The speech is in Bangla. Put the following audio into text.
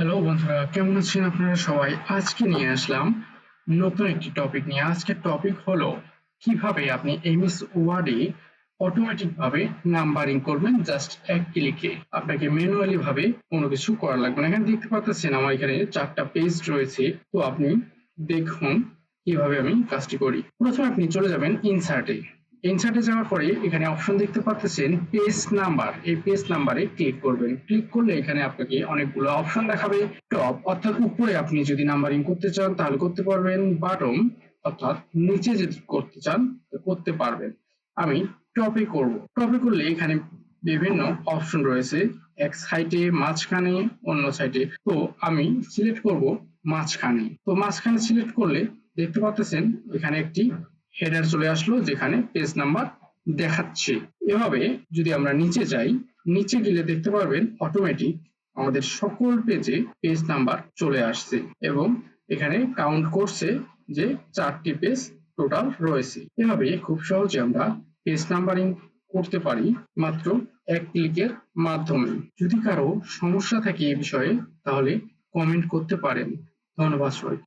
হ্যালো বন্ধুরা, কেমন আছেন আপনারা সবাই? আজকে নিয়ে আসলাম নতুন একটি টপিক নিয়ে। আজকের টপিক হলো, কীভাবে আপনি এমএস ওয়ার্ডে অটোমেটিক ভাবে নাম্বারিং করবেন? জাস্ট এক ক্লিকে আপনাকে ম্যানুয়ালি ভাবে কোনো কিছু করা লাগবে না। এখানে দেখতে পাচ্ছেন আমার এখানে চারটা পেজ রয়েছে। তো আপনি দেখুন কীভাবে আমি কাজটি করি। প্রথমে আপনি চলে যাবেন ইনসার্টে ইনসার্টে যাওয়ার পরে এখানে অপশন দেখতে পাচ্ছেন পেজ নাম্বার এই পেজ নাম্বারে ক্লিক করবেন। ক্লিক করলে এখানে আপনাকে অনেকগুলো অপশন দেখাবে। টপ অর্থাৎ উপরে আপনি যদি নাম্বারিং করতে চান তাহলে করতে পারবেন। বাটম অর্থাৎ নিচে যদি করতে চান করতে পারবেন। আমি টপে করব। টপে করলে এখানে বিভিন্ন অপশন রয়েছে। এক সাইডে মাঝখানে, অন্য সাইডে তো আমি সিলেক্ট করব মাঝখানে। তো মাঝখানে সিলেক্ট করলে দেখতে পাচ্ছেন এখানে একটি হেডার চলে আসলো, যেখানে পেজ নাম্বার দেখাচ্ছে। এভাবে যদি আমরা নিচে যাই, নিচে গেলে দেখতে পারবেন অটোমেটিক আমাদের সকল পেজে পেজ নাম্বার চলে আসছে এবং এখানে কাউন্ট করছে যে চারটি পেজ টোটাল রয়েছে। এভাবে খুব সহজে আমরা পেজ নাম্বারিং করতে পারি মাত্র এক ক্লিকের মাধ্যমে। যদি কারও সমস্যা থাকে এই বিষয়ে, তাহলে কমেন্ট করতে পারেন। ধন্যবাদ সবাই